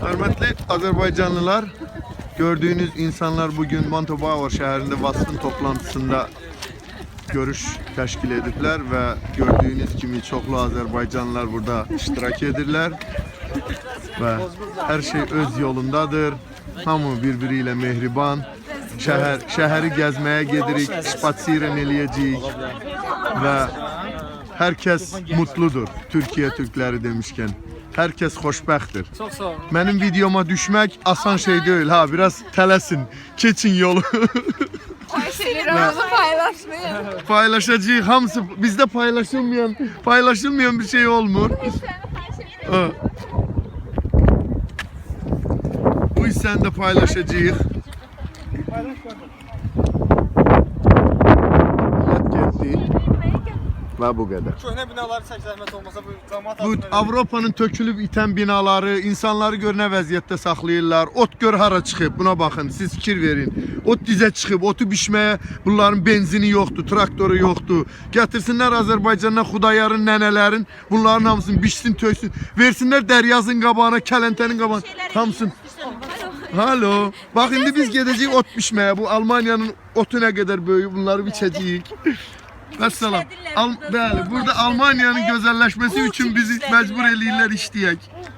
Hörmətli Azərbaycanlılar, gördüğünüz insanlar bugün Montebauer şəhərində basın toplantısında görüş təşkil ediblər və gördüyünüz kimi çoxlu Azərbaycanlılar burada iştirak edirlər və hər şey öz yolundadır. Hamı bir-biri ilə mehriban. Şəhər şəhəri gəzməyə gedirik, spasiren eləyəcəyik və hər mutludur. Türkiyə türkləri demişkən. Hər kəs xoşbəxtdir. Çok sağ olun. Mənim videoma düşmək asan şey deyil. Ha, biraz tələsin. Keçin yolu. Şeylerimizi paylaşmayın. Paylaşacağıq hamısı bizdə paylaşılmayan, paylaşılmayan bir şey olmur. Ha. Bu hissəni də paylaşacağıq. Millət Və bu qədər. Köhne binalar çek zahmet olmasa bu damat Bu Avropanın tökülüb itən binaları, insanları gör nə vəziyyətdə saxlayırlar. Ot gör hara çıxıb. Buna baxın, siz fikir verin. Ot dizə çıxıb, otu bişməyə bunların benzini yoxdur, traktoru yoxdur. Gətirsinlər Azərbaycandan Xudayarın nənələrin bunların hamısını bişsin, töksün. Versinlər Dəryazın qabağına, Kələntənin qabağına. Hamısını Halo. Bax indi biz gedəcəyik ot bişməyə. Bu Almaniyanın otu nə qədər böyük, bunları biçəcəyik. Vəssalam. Al, bəli, burada Almaniyanın gözəlləşməsi üçün bizi məcbur eləyirlər işləyək.